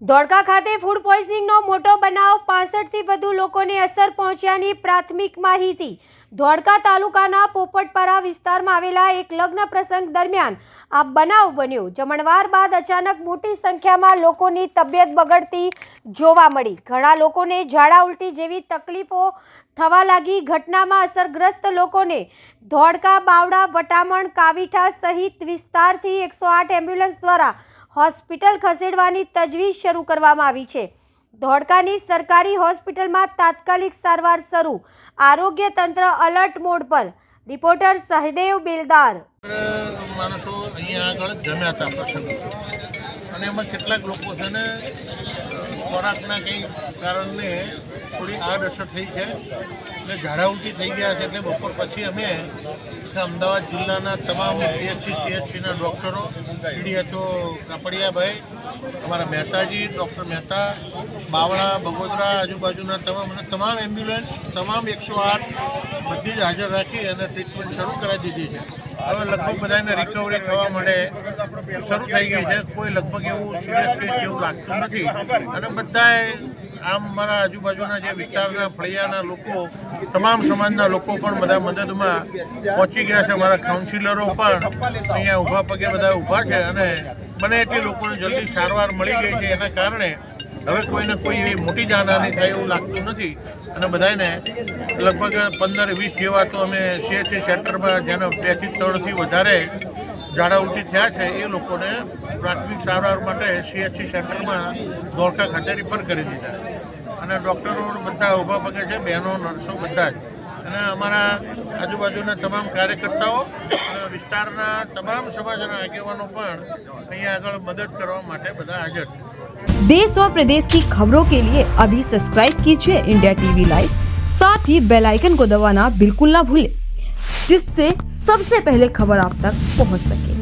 ધોળકા ખાતે ફૂડ પોઈઝનિંગનો મોટો બનાવ પાસઠથી વધુ લોકોને અસર પહોંચ્યાની પ્રાથમિક માહિતી. ધોળકા તાલુકાના પોપટપરા વિસ્તારમાં આવેલા એક લગ્ન પ્રસંગ દરમિયાન આ બનાવ બન્યો, જમણવાર બાદ અચાનક મોટી સંખ્યામાં લોકોની તબિયત બગડતી જોવા મળી. ઘણા લોકોને ઝાડા ઉલટી જેવી તકલીફો થવા લાગી. ઘટનામાં અસરગ્રસ્ત લોકોને ધોળકા બાવડા, વટામણ, કાવીઠા સહિત વિસ્તારથી એકસો આઠ એમ્બ્યુલન્સ દ્વારા હોસ્પિટલ ખસેડવાની તજવીજ શરૂ કરવામાં આવી છે. ધોળકાની સરકારી હોસ્પિટલમાં તાત્કાલિક સારવાર શરૂ. આરોગ્ય તંત્ર અલર્ટ મોડ પર. રિપોર્ટર સહદેવ બેલદાર. માણસો અહીંયા આગળ જમ્યા હતા પ્રસંગ અને એમાં કેટલાક લોકો છે ને ખોરાકના કંઈ કારણને થોડી આડઅસર થઈ છે. એટલે ઝાડા થઈ ગયા છે એટલે બપોર પછી અમે અમદાવાદ જિલ્લાના તમામ પીએચસી, સીએચસીના ડૉક્ટરો સીડીએચઓ કાપડિયાભાઈ, અમારા મહેતાજી, ડૉક્ટર મહેતા, બાવળા, બગોદરા, આજુબાજુના તમામ અને તમામ એમ્બ્યુલન્સ, તમામ એકસો આઠ બધી જ હાજર રાખી અને ટ્રીટમેન્ટ શરૂ કરાવી દીધી છે. હવે લગભગ બધાને રિકવરી થવા માટે શરૂ થઈ ગઈ છે. કોઈ લગભગ એવું સિરિયસ કેસ જેવું લાગતું નથી. અને બધાએ આમ મારા આજુબાજુના જે વિસ્તારના ફળિયાના લોકો, તમામ સમાજના લોકો પણ બધા મદદમાં પહોંચી ગયા છે. મારા કાઉન્સિલરો પણ અહીંયા ઊભા પગે બધા ઊભા છે અને બને એટલી લોકોને જલ્દી સારવાર મળી ગઈ છે. એના કારણે હવે કોઈને કોઈ એવી મોટી જાનહાની થાય એવું લાગતું નથી. અને બધાને લગભગ પંદર વીસ જેવા તો અમે સીએચસી સેન્ટરમાં, જેના બેથી ત્રણથી વધારે ઝાડા ઉલટી થયા છે એ લોકોને પ્રાથમિક સારવાર માટે સીએચસી સેન્ટરમાં ધોળકા ખાતે રિફર કરી દીધા અને ડૉક્ટરો બધા ઊભા પગે છે બહેનો નર્સો બધા જ અને અમારા આજુબાજુના તમામ કાર્યકર્તાઓ અને વિસ્તારના તમામ સમાજના આગેવાનો પણ અહીંયા આગળ મદદ કરવા માટે બધા હાજર છે देश और प्रदेश की खबरों के लिए अभी सब्सक्राइब कीजिए इंडिया टीवी लाइव साथ ही बेल आइकन को दबाना बिल्कुल ना भूलें जिससे सबसे पहले खबर आप तक पहुंच सके